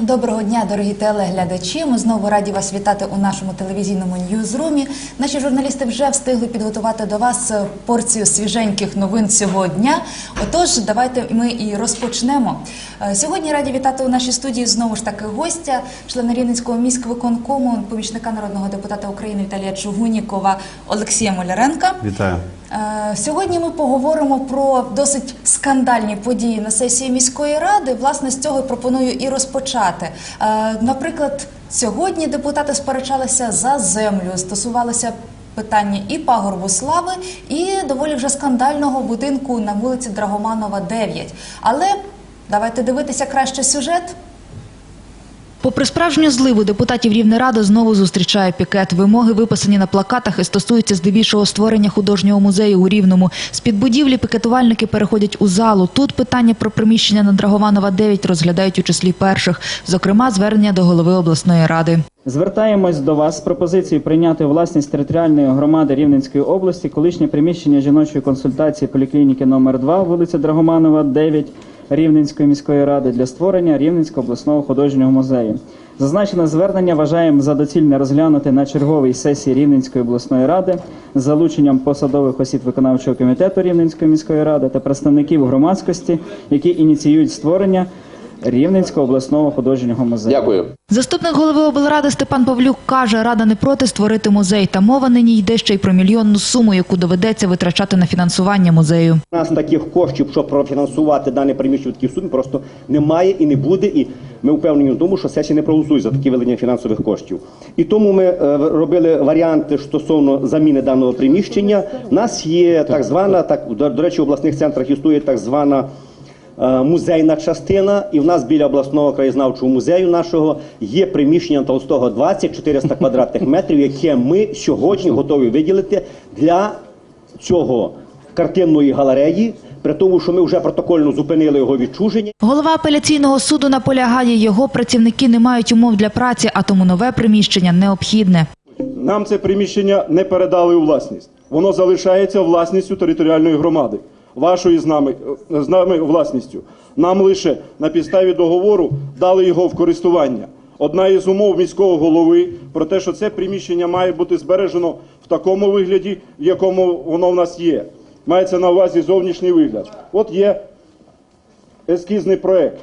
Доброго дня, дорогі телеглядачі. Ми знову раді вас вітати у нашому телевізійному ньюзрумі. Наші журналісти вже встигли підготувати до вас е, порцію свіженьких новин цього дня. Отож, давайте ми і розпочнемо. Е, Сьогодні раді вітати у нашій студії знову ж таки гостя, члена Рівненського міськвиконкому, помічника народного депутата України Віталія Чугунікова Олексія Моляренка. Вітаю. Е, Сьогодні ми поговоримо про досить скандальні події на сесії міської ради. Власне, з цього пропоную і розпочати. Е, Наприклад, сьогодні депутати сперечалися за землю, стосувалося питання і пагорбу слави, і доволі вже скандального будинку на вулиці Драгоманова, 9. Але давайте дивитися краще сюжет. Попри справжню зливу депутатів Рівнеради знову зустрічає пікет. Вимоги виписані на плакатах і стосуються здебільшого створення художнього музею у Рівному. З-під будівлі пікетувальники переходять у залу. Тут питання про приміщення на Драгованова 9 розглядають у числі перших, зокрема звернення до голови обласної ради. Звертаємось до вас з пропозицією прийняти власність територіальної громади Рівненської області колишнє приміщення жіночої консультації поліклініки номер 2 вулиця Драгоманова, 9 Рівненської міської ради для створення Рівненського обласного художнього музею. Зазначене звернення вважаємо за доцільне розглянути на черговій сесії Рівненської обласної ради з залученням посадових осіб виконавчого комітету Рівненської міської ради та представників громадськості, які ініціюють створення Рівненського обласного художнього музею. Дякую. Заступник голови облради Степан Павлюк каже, рада не проти створити музей. Та мова нині йде ще й про мільйонну суму, яку доведеться витрачати на фінансування музею. У нас таких коштів, щоб профінансувати дане приміщення в такій сумі, просто немає і не буде. І ми впевнені в тому, що сесія не проголосує за такі виділення фінансових коштів. І тому ми е, робили варіанти стосовно заміни даного приміщення. У нас є так звана, так до речі, в обласних центрах існує так звана. Е, Музейна частина, і в нас біля обласного краєзнавчого музею нашого є приміщення Толстого 20 400 квадратних метрів, яке ми сьогодні готові виділити для цього картинної галереї, при тому, що ми вже протокольно зупинили його відчуження. Голова апеляційного суду наполягає, його працівники не мають умов для праці, а тому нове приміщення необхідне. Нам це приміщення не передали у власність. Воно залишається власністю територіальної громади, вашої з нами, з нами власністю. Нам лише на підставі договору дали його в користування. Одна із умов міського голови про те, що це приміщення має бути збережено в такому вигляді, в якому воно в нас є. Мається на увазі зовнішній вигляд. От є ескізний проект.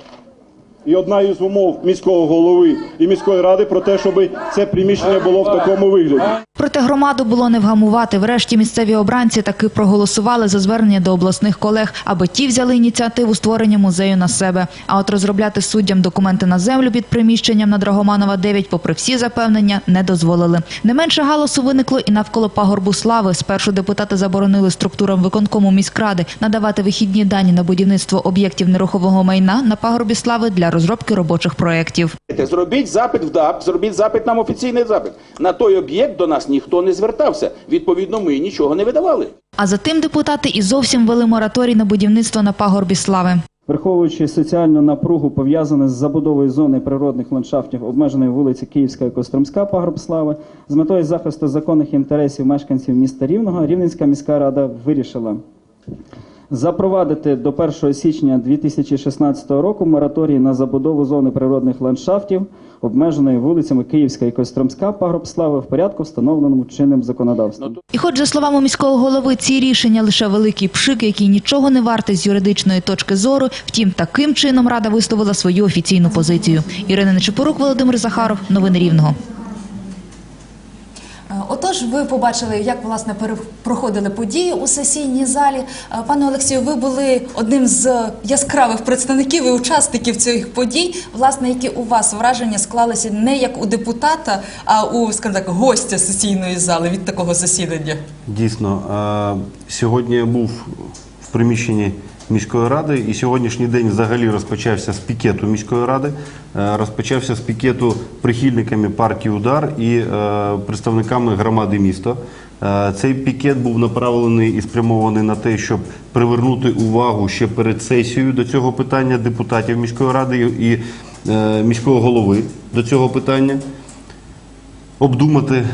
І одна із умов міського голови і міської ради про те, щоб це приміщення було в такому вигляді. Проте громаду було не вгамувати. Врешті місцеві обранці таки проголосували за звернення до обласних колег, аби ті взяли ініціативу створення музею на себе. А от розробляти суддям документи на землю під приміщенням на Драгоманова 9, попри всі запевнення, не дозволили. Не менше галасу виникло і навколо пагорбу слави. Спершу депутати заборонили структурам виконкому міськради надавати вихідні дані на будівництво об'єктів нерухомого майна на пагорбі слави для розробки робочих проєктів. Зробіть запит в ДАП, зробіть запит нам офіційний запит. На той об'єкт до нас ніхто не звертався. Відповідно, ми нічого не видавали. А затим депутати і зовсім ввели мораторій на будівництво на пагорбі слави. Враховуючи соціальну напругу, пов'язану з забудовою зони природних ландшафтів обмеженої вулиці Київська і Костромська Пагорб Слави, з метою захисту законних інтересів мешканців міста Рівного, Рівненська міська рада вирішила запровадити до 1 січня 2016 року мораторій на забудову зони природних ландшафтів обмеженої вулицями Київська і Костромська Пагорб Слави в порядку, встановленому чинним законодавством. І хоч, за словами міського голови, ці рішення лише великий пшик, який нічого не вартий з юридичної точки зору, втім, таким чином Рада висловила свою офіційну позицію. Ірина Нечепорук, Володимир Захаров. Новини Рівного. Отож, ви побачили, як власне проходили події у сесійній залі. Пане Олексію, ви були одним з яскравих представників і учасників цих подій. Власне, які у вас враження склалися не як у депутата, а у скажімо так, гостя сесійної зали від такого засідання. Дійсно, сьогодні був приміщенні міської ради, і сьогоднішній день взагалі розпочався з пікету міської ради, е, розпочався з пікету прихильниками партії Удар і е, представниками громади міста. Е, Цей пікет був направлений і спрямований на те, щоб привернути увагу ще перед сесією до цього питання депутатів міської ради і міського голови до цього питання, обдумати,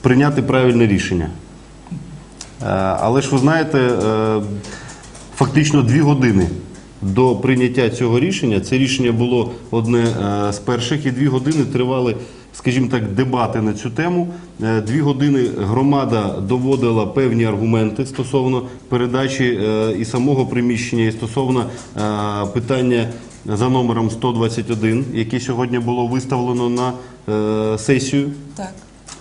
прийняти правильне рішення. Але ж ви знаєте, фактично дві години до прийняття цього рішення. Це рішення було одне е, з перших, і дві години тривали, скажімо так, дебати на цю тему. Е, Дві години громада доводила певні аргументи стосовно передачі е, і самого приміщення, і стосовно питання за номером 121, яке сьогодні було виставлено на е, сесію. Так.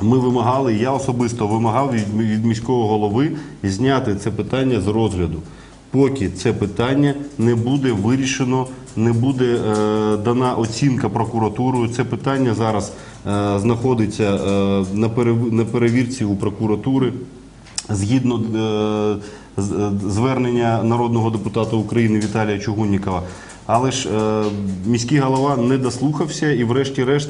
Ми вимагали, я особисто вимагав від, від міського голови зняти це питання з розгляду. Поки це питання не буде вирішено, не буде е, дана оцінка прокуратурою. Це питання зараз е, знаходиться е, на, перев- на перевірці у прокуратури. Згідно е, звернення народного депутата України Віталія Чугуннікова. Але ж міський голова не дослухався і, врешті-решт,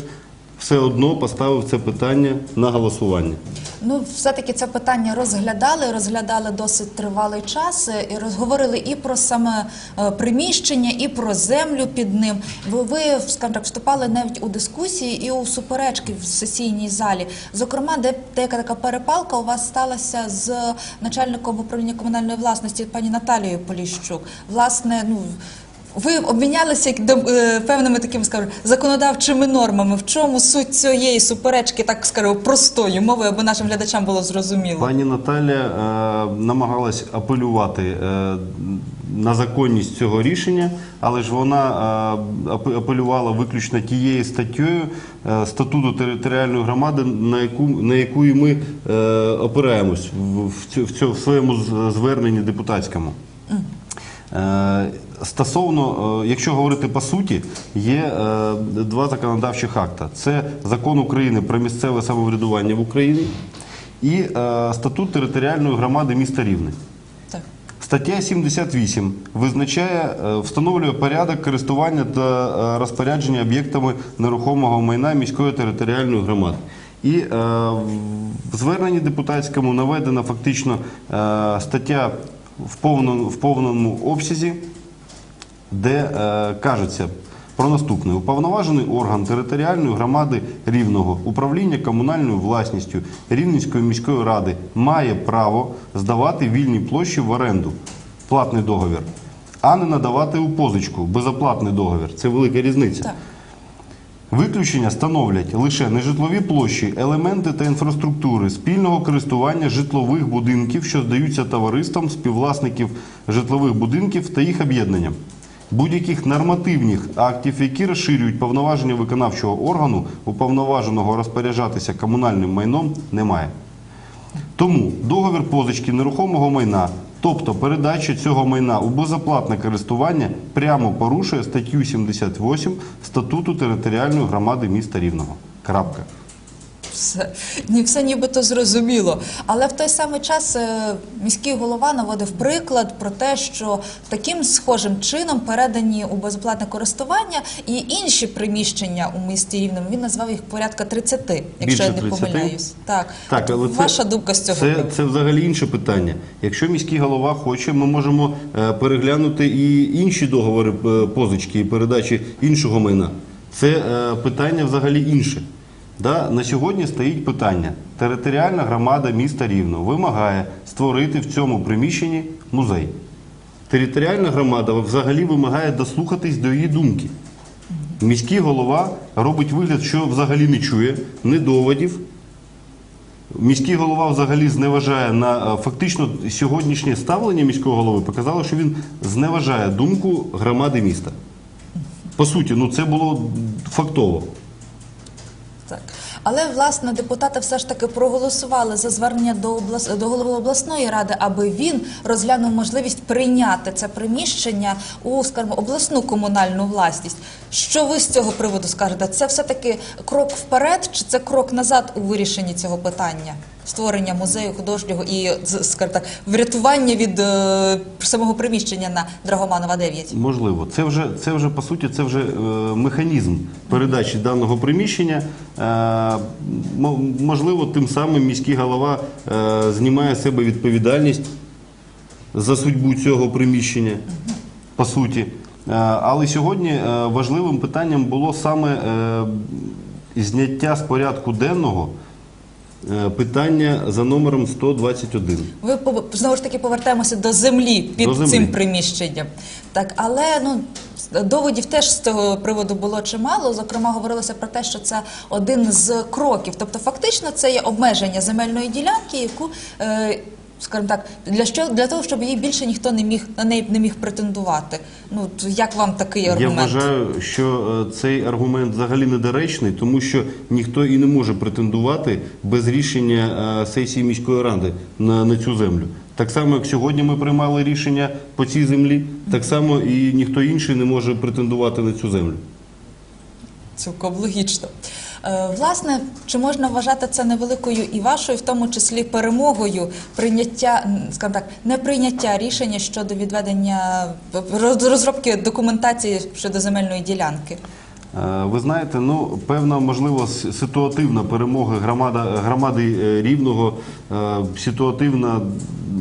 все одно поставив це питання на голосування. Ну, все-таки це питання розглядали, розглядали досить тривалий час е, і розговорили і про саме е, приміщення, і про землю під ним. Ви, ви скажімо вступали навіть у дискусії і у суперечки в сесійній залі. Зокрема, де деяка така перепалка у вас сталася з начальником управління комунальної власності пані Наталією Поліщук. Власне, ну. Ви обмінялися е, певними такими скажімо, законодавчими нормами. В чому суть цієї суперечки, так скажімо, простою мовою, аби нашим глядачам було зрозуміло? Пані Наталя е, намагалась апелювати е, на законність цього рішення, але ж вона е, апе- апелювала виключно тією статтєю е, статуту територіальної громади, на яку на яку і ми е, опираємось в, в, в, в своєму зверненні депутатському. Е, Стосовно, е, якщо говорити по суті, є е, два законодавчих акта: це закон України про місцеве самоврядування в Україні і е, статут територіальної громади міста Рівне. Стаття 78 визначає, е, встановлює порядок користування та е, розпорядження об'єктами нерухомого майна міської територіальної громади. І е, в зверненні депутатському наведена фактично е, стаття в повному, в повному обсязі, де е, кажеться про наступне: уповноважений орган територіальної громади Рівного управління комунальною власністю Рівненської міської ради має право здавати вільні площі в оренду, платний договір, а не надавати у позичку, безоплатний договір. Це велика різниця. Так. Виключення становлять лише нежитлові площі, елементи та інфраструктури спільного користування житлових будинків, що здаються товариствам співвласників житлових будинків та їх об'єднанням. Будь-яких нормативних актів, які розширюють повноваження виконавчого органу, уповноваженого розпоряджатися комунальним майном, немає. Тому договір позички нерухомого майна, тобто передача цього майна у безоплатне користування, прямо порушує статтю 78 статуту територіальної громади міста Рівного. Крапка. Все, ні, все нібито зрозуміло. Але в той самий час е, міський голова наводив приклад про те, що таким схожим чином передані у безоплатне користування і інші приміщення у місті Рівному. Він назвав їх порядка 30, якщо Більше я не 30? помиляюсь. Так, Так, але це, ваша думка з цього це, це взагалі інше питання. Якщо міський голова хоче, ми можемо е, переглянути і інші договори е, позички і передачі іншого майна. Це питання взагалі інше. Да? На сьогодні стоїть питання. Територіальна громада міста Рівно вимагає створити в цьому приміщенні музей. Територіальна громада взагалі вимагає дослухатись до її думки. Міський голова робить вигляд, що взагалі не чує, не доводів. Міський голова взагалі зневажає на е, фактично сьогоднішнє ставлення міського голови показало, що він зневажає думку громади міста. По суті, ну це було фактово. Але власне депутати все ж таки проголосували за звернення до облас... до голови обласної ради, аби він розглянув можливість прийняти це приміщення у скажімо, обласну комунальну власність. Що ви з цього приводу скажете? Це все таки крок вперед, чи це крок назад у вирішенні цього питання? Створення музею художнього і так, врятування від е, самого приміщення на Драгоманова 9? Можливо, це вже це вже по суті, це вже е, механізм передачі даного приміщення. Е, можливо, тим самим міський голова е, знімає з себе відповідальність за судьбу цього приміщення, по суті. Е, але сьогодні е, важливим питанням було саме е, зняття з порядку денного питання за номером 121. Ви знову ж таки повертаємося до землі під До землі. цим приміщенням. Так, але ну доводів теж з цього приводу було чимало. Зокрема, говорилося про те, що це один з кроків. Тобто, фактично, це є обмеження земельної ділянки, яку. Е, Скажімо так, для що для того, щоб її більше ніхто не міг на неї не міг претендувати. Ну як вам такий аргумент? Я вважаю, що е, цей аргумент взагалі недоречний, тому що ніхто і не може претендувати без рішення е, сесії міської ради на, на цю землю. Так само, як сьогодні ми приймали рішення по цій землі, так само і ніхто інший не може претендувати на цю землю. Цілком логічно. Е, Власне, чи можна вважати це невеликою і вашою, в тому числі перемогою прийняття, скажімо так, не прийняття рішення щодо відведення роз- розробки документації щодо земельної ділянки? Е, Ви знаєте, ну певна можливо ситуативна перемога громада громади е, рівного, ситуативна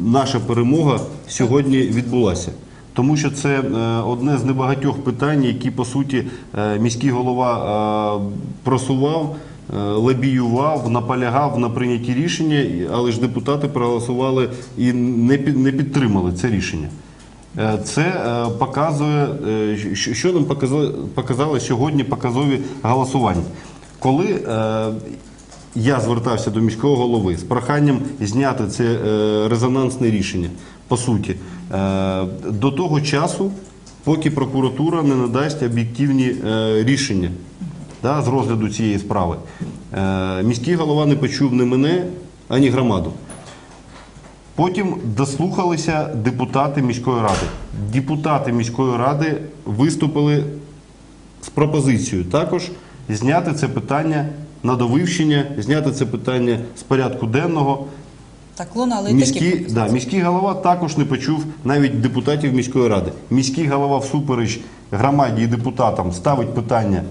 наша перемога сьогодні відбулася. Тому що це е, одне з небагатьох питань, які по суті е, міський голова е, просував, лобіював, наполягав на прийнятті рішення, але ж депутати проголосували і не підтримали це рішення. Це показує, що- нам показали, показали сьогодні показові голосування. Коли я звертався до міського голови з проханням зняти це резонансне рішення, по суті, е, до того часу, поки прокуратура не надасть об'єктивні е, рішення да, з розгляду цієї справи, е, міський голова не почув ні мене, ані громаду. Потім дослухалися депутати міської ради. Депутати міської ради виступили з пропозицією також зняти це питання на довивчення, зняти це питання з порядку денного. Так лунали і такі Міський, да, міський голова також не почув навіть депутатів міської ради. Міський голова всупереч громаді і депутатам ставить питання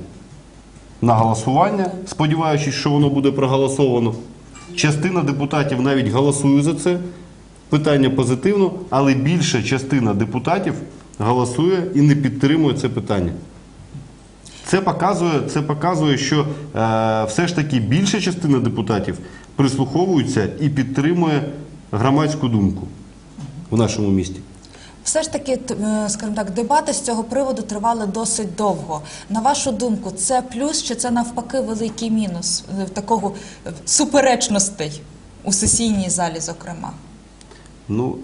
на голосування, сподіваючись, що воно буде проголосовано. Частина депутатів навіть голосує за це. Питання позитивно, але більша частина депутатів голосує і не підтримує це питання. Це показує, це показує, що е, все ж таки більша частина депутатів прислуховується і підтримує громадську думку в нашому місті. Все ж таки, е, скажімо так, дебати з цього приводу тривали досить довго. На вашу думку, це плюс чи це навпаки великий мінус е, такого е, суперечностей у сесійній залі, зокрема? Ну,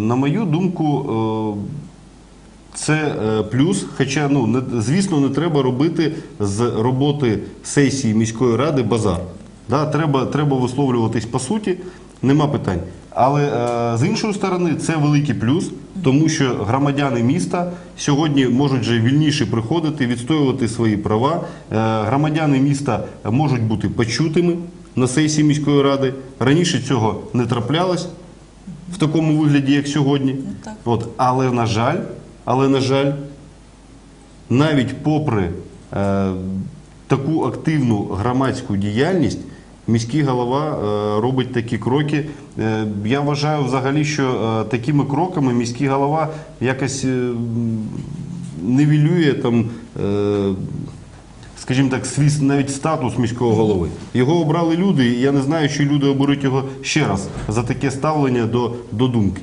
на мою думку, це плюс. Хоча, ну, звісно, не треба робити з роботи сесії міської ради базар. Да, треба, треба висловлюватись по суті, нема питань. Але е, з іншої сторони, це великий плюс, тому що громадяни міста сьогодні можуть вже вільніше приходити, відстоювати свої права. Е, громадяни міста можуть бути почутими на сесії міської ради. Раніше цього не траплялось в такому вигляді, як сьогодні. От, але на жаль, але на жаль, навіть попри е, таку активну громадську діяльність, міський голова е, робить такі кроки. Е, я вважаю взагалі, що е, такими кроками міський голова якось м, нівелює там. Скажімо так, свій навіть статус міського голови. Його обрали люди, і я не знаю, чи люди оберуть його ще раз за таке ставлення до, до думки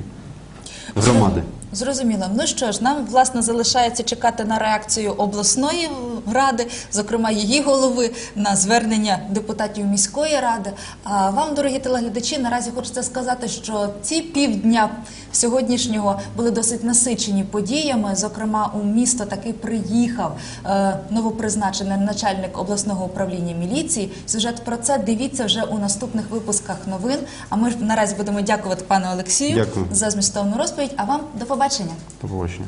громади. Зрозуміло. Ну що ж, нам власне залишається чекати на реакцію обласної ради, зокрема її голови, на звернення депутатів міської ради. А вам, дорогі телеглядачі, наразі хочеться сказати, що ці півдня сьогоднішнього були досить насичені подіями. Зокрема, у місто таки приїхав е, новопризначений начальник обласного управління міліції. Сюжет про це дивіться вже у наступних випусках новин. А ми ж наразі будемо дякувати пану Олексію Дякую. за змістовну розповідь. А вам до побачення. До побачення.